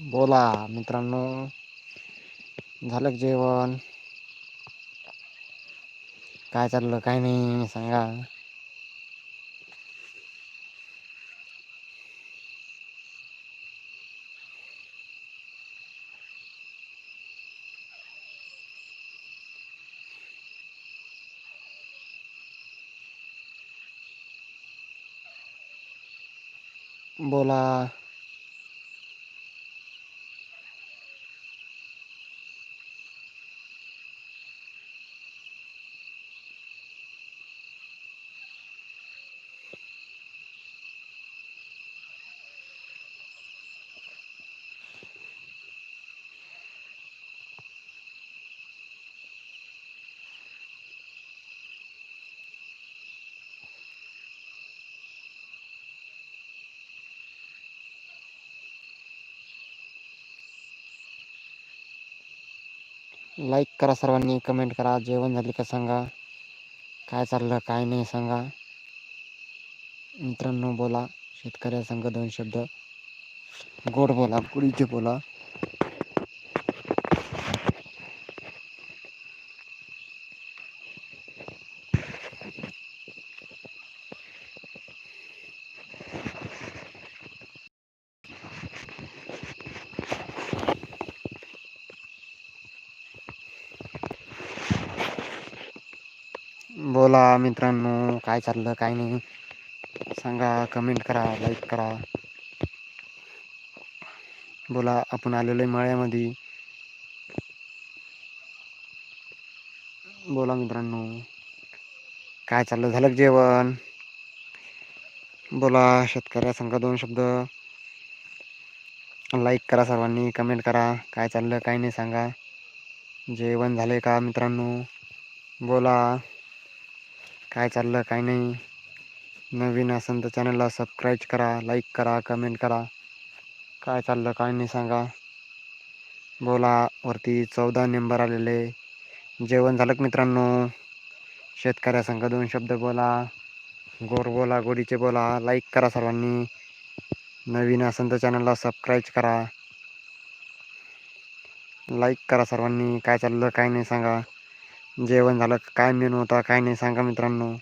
बोला मित्रांनो झालं का जेवण? काय चाललं काय नाही सांगा. बोला. लाईक करा सर्वांनी कमेंट करा जेवण झाले का सांगा. काय चाललं काय नाही सांगा. मित्रांनो बोला शेतकऱ्या संघ दोन शब्द. गोड बोला गुढीचे बोला. बोला मित्रांनो काय चाललं काय नाही. सांगा कमेंट करा लाईक करा. बोला आपण आलेलो आहे मळ्यामध्ये. बोला मित्रांनो काय चाललं झालं जेवण? बोला शेतकऱ्या सांगा दोन शब्द. लाईक करा सर्वांनी कमेंट करा. काय चाललं काय नाही सांगा. जेवण झाले का मित्रांनो? बोला. काय चाललं काय नाही. नवीन असेल तर चॅनलला सबस्क्राईब करा लाईक करा कमेंट करा. काय चाललं काय नाही सांगा. बोला वरती चौदा नंबर आलेले. जेवण झालं मित्रांनो? शेतकऱ्यासंग दोन शब्द बोला. गोर बोला गोडीचे बोला. लाईक करा सर्वांनी. नवीन असेल तर चॅनलला सबस्क्राईब करा. लाईक करा सर्वांनी. काय चाललं काय नाही सांगा. जेवण झालं काय मेनू होता काय नाही सांगा मित्रांनो.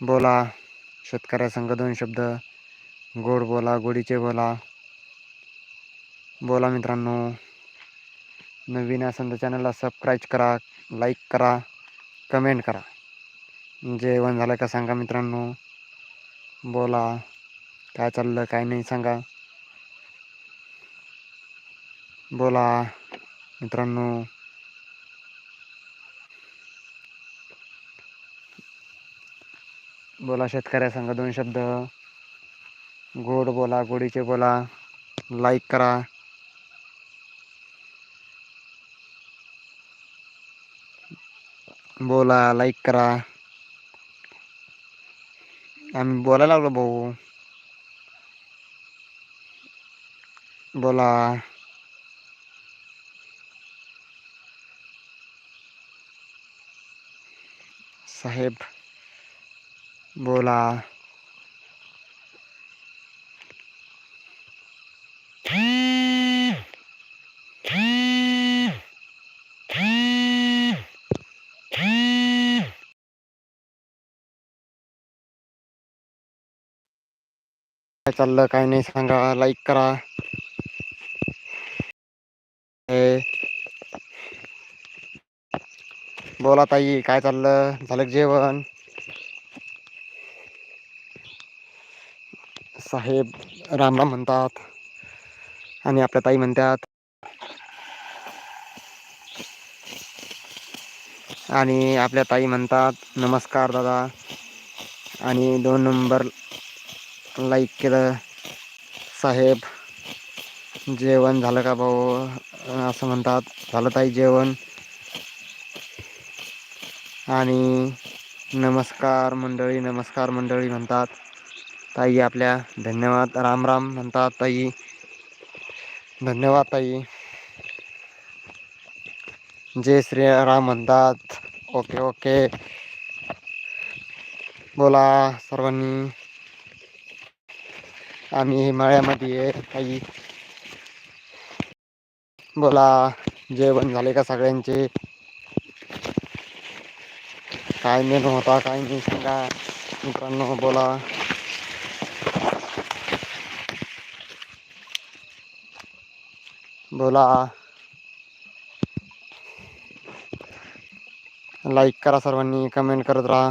बोला शेतकऱ्यासंग दोन शब्द. गोड बोला गोडीचे बोला. बोला मित्रांनो. नवीन असेल तर चॅनलला सबस्क्राईब करा लाईक करा कमेंट करा. जेवण झालं का सांगा मित्रांनो. बोला काय चाललं काय नाही सांगा. बोला मित्रांनो. बोला शेतकऱ्या सांगा दोन शब्द. गोड बोला गोडीचे बोला. लाईक करा. बोला लाईक करा. आम्ही बोलायला लागलो भाऊ. बोला. साहेब. बोला. काय चाललं? काय नाही सांगा. लाईक करा. हे. बोला ताई काय चाललं? झालं जेवण? साहेब रामराम म्हणतात आणि आपल्या ताई म्हणतात. आणि आपल्या ताई म्हणतात नमस्कार दादा. आणि दोन नंबर लाईक केलं. साहेब जेवण झालं का भाऊ? असं म्हणतात झालं ताई जेवण. आणि नमस्कार मंडळी नमस्कार मंडळी म्हणतात. ताई आपल्या धन्यवाद. राम राम म्हणतात ताई. धन्यवाद ताई. जय श्री राम म्हणतात. Okay okay. बोला सर्वांनी. आम्ही हिमाळ्यामध्ये आहे ताई. बोला जेवण झाले का सगळ्यांचे? काय मेनू होता काय नाही सांगा. मित्रांनो बोला. बोला. लाईक करा सर्वांनी कमेंट करत राहा.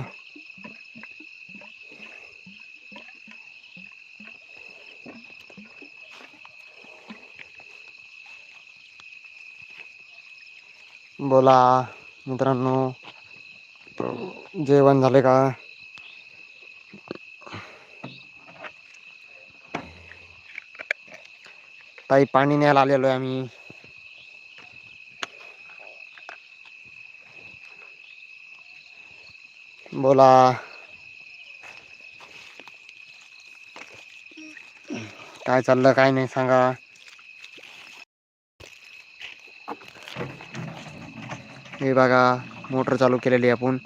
बोला मित्रांनो. जेवण झाले का? ताई पाणी न्यायला आलेलो आहे आम्ही. बोला. काय चाललं काय नाही सांगा. हे बघा मोटर चालू केलेली आहे आपण.